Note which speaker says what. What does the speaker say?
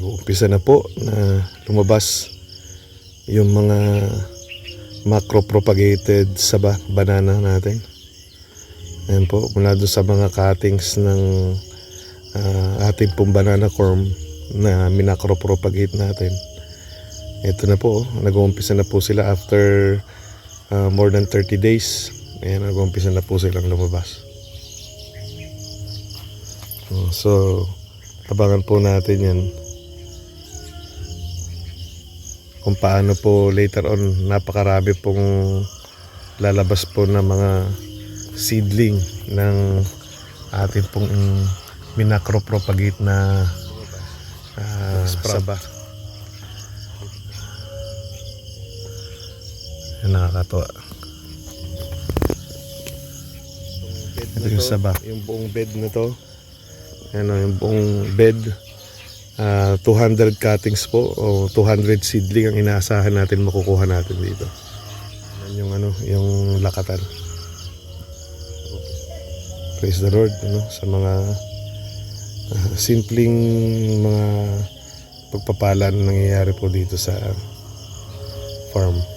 Speaker 1: umpisa na po na lumabas yung mga macro-propagated sa ba- banana natin. Ayan po, mula doon sa mga cuttings ng ah, ating pong banana corm na minacro-propagate natin. Ito na po, nag-uumpisa na po sila after ah, more than 30 days. Ayan, nag-uumpisa na po silang lumabas. Oh, So, abangan po natin yan. Kung paano po later on, napakarami pong lalabas po ng mga seedling ng ating pong minacro-propagate na uh, saba. Yan nakakatawa. Ito yung saba. Yung buong bed na to. Ano, yung buong bed. Ah, 200 cuttings po o 200 seedling ang inaasahan natin makukuha natin dito. Yan yung ano, yung lakatan. Praise the Lord, ano, sa mga ah, simpleng mga pagpapala na nangyayari po dito sa farm.